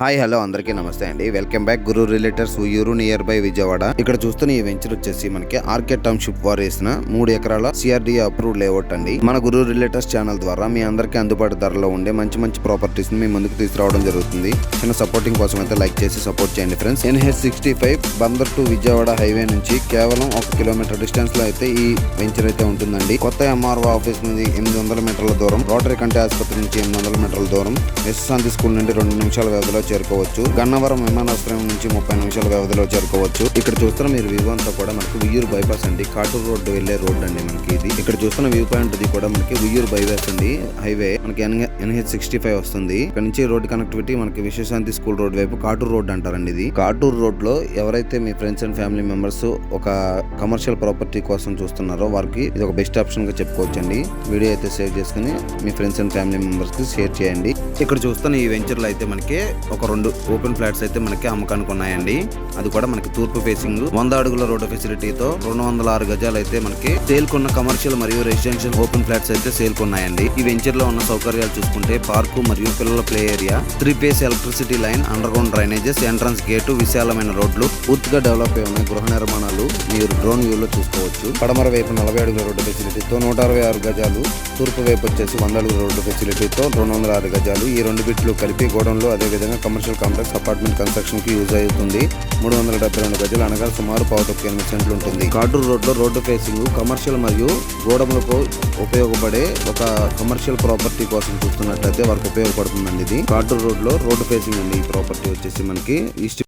Hi hello అందరికీ నమస్తే అండి. Welcome back Guru realtors Uyyuru near by Vijayawada. ఇక్కడ చూస్తున్న ఈ వెంచర్ వచ్చేసి మనకి ఆర్కే టౌన్షిప్ వారు వేసిన మూడు ఎకరాల సిఆర్డీ అప్రూవ్ లేఅవుట్ అండి. మన గురు రిలేటర్స్ ఛానల్ ద్వారా మీ అందరికీ అందుబాటు ధరలో ఉండే మంచి మంచి ప్రాపర్టీస్ని మీ ముందుకు తీసుకురావడం జరుగుతుంది. చిన్న సపోర్టింగ్ కోసం అయితే లైక్ చేసి సపోర్ట్ చేయండి friends NH sixty five Bandar to Vijayawada highway నుంచి కేవలం ఒక కిలోమీటర్ డిస్టెన్స్లో అయితే ఈ వెంచర్ అయితే ఉంటుందండి. కొత్త ఎంఆర్ఓ ఆఫీస్ నుండి ఎనిమిది వందల మీటర్ల దూరం రోటరీ కంటే ఆసుపత్రి నుంచి ఎనిమిది వందల మీటర్ల దూరం యశ్శాంతి స్కూల్ నుండి రెండు నిమిషాల వ్యవధిలో చేరుకోవచ్చు. గన్నవరం విమానాశ్రయం నుంచి ముప్పై నిమిషాల వ్యవధిలో చేరుకోవచ్చు. ఇక్కడ చూస్తున్న మీరు వ్యూ అంతా కూడా మనకి ఉయ్యూరు బైపాస్ అండి. కాటూరు రోడ్డు వెళ్ళే రోడ్ అండి మనకి ఇది. ఇక్కడ చూస్తున్న వ్యూ పాయింట్ ఇది కూడా మనకి ఉయ్యూరు బైపాస్ అండి. హైవే మనకి ఎన్హెచ్ సిక్స్టీ ఫైవ్ వస్తుంది. ఇక్కడ నుంచి రోడ్ కనెక్టివిటీ మనకి విశ్వశాంతి స్కూల్ రోడ్ వైపు కాటూరు రోడ్ అంటారండి ఇది. కాటూరు రోడ్లో ఎవరైతే మీ ఫ్రెండ్స్ అండ్ ఫ్యామిలీ మెంబర్స్ ఒక కమర్షియల్ ప్రాపర్టీ కోసం చూస్తున్నారో వారికి ఇది ఒక బెస్ట్ ఆప్షన్గా చెప్పుకోవచ్చండి. వీడియో అయితే సేవ్ చేసుకుని మీ ఫ్రెండ్స్ అండ్ ఫ్యామిలీ మెంబర్స్కి షేర్ చేయండి. ఇక్కడ చూస్తున్న ఈ వెంచర్లో అయితే మనకి ఒక రెండు ఓపెన్ ఫ్లాట్స్ అయితే మనకి అమ్మకానికి ఉన్నాయండి. అది కూడా మనకి తూర్పు ఫేసింగ్ వంద అడుగుల రోడ్డు ఫెసిలిటీతో రెండు వందల ఆరు గజాలు అయితే మనకి సేల్కొన్న కమర్షియల్ మరియు రెసిడెన్షియల్ ఓపెన్ ఫ్లాట్స్ అయితే సేల్కొన్నాయండి ఈ వెంచర్లో ఉన్న సౌకర్యాలు చూసుకుంటే పార్కు మరియు పిల్లల play area three phase electricity line underground drainages entrance gate విశాలమైన రోడ్లు పూర్తిగా డెవలప్ అయి ఉన్నాయి. గృహ నిర్మాణాలు మీరు డ్రోన్ వ్యూ లో చూసుకోవచ్చు. పడమర వైపు నలభై అడుగుల రోడ్డు ఫెసిలిటీతో నూట అరవై ఆరు గజాలు తూర్పు వైపు వచ్చేసి వంద అడుగుల రోడ్డు ఫెసిలిటీతో రెండు వందల ఆరు గజాలు ఈ రెండు బిట్లు కలిపి గోడంలో అదే విధంగా కమర్షియల్ కాంప్లెక్స్ అపార్ట్మెంట్ కన్స్ట్రక్షన్కి యూజ్ అవుతుంది. మూడు వందల డెబ్బై రెండు గజలు అనగా సుమారు పావుటొక్క ఎనిమిది సెంట్లు ఉంటుంది. కాటూరు రోడ్లో రోడ్డు ఫేసింగ్ కమర్షియల్ మరియు గోడములకు ఉపయోగపడే ఒక కమర్షియల్ ప్రాపర్టీ కోసం చూస్తున్నట్లయితే వారికి ఉపయోగపడుతుందండి ఇది. కాటూరు రోడ్లో రోడ్డు ఫేసింగ్ అండి ఈ ప్రాపర్టీ వచ్చేసి మనకి. ఈస్ట్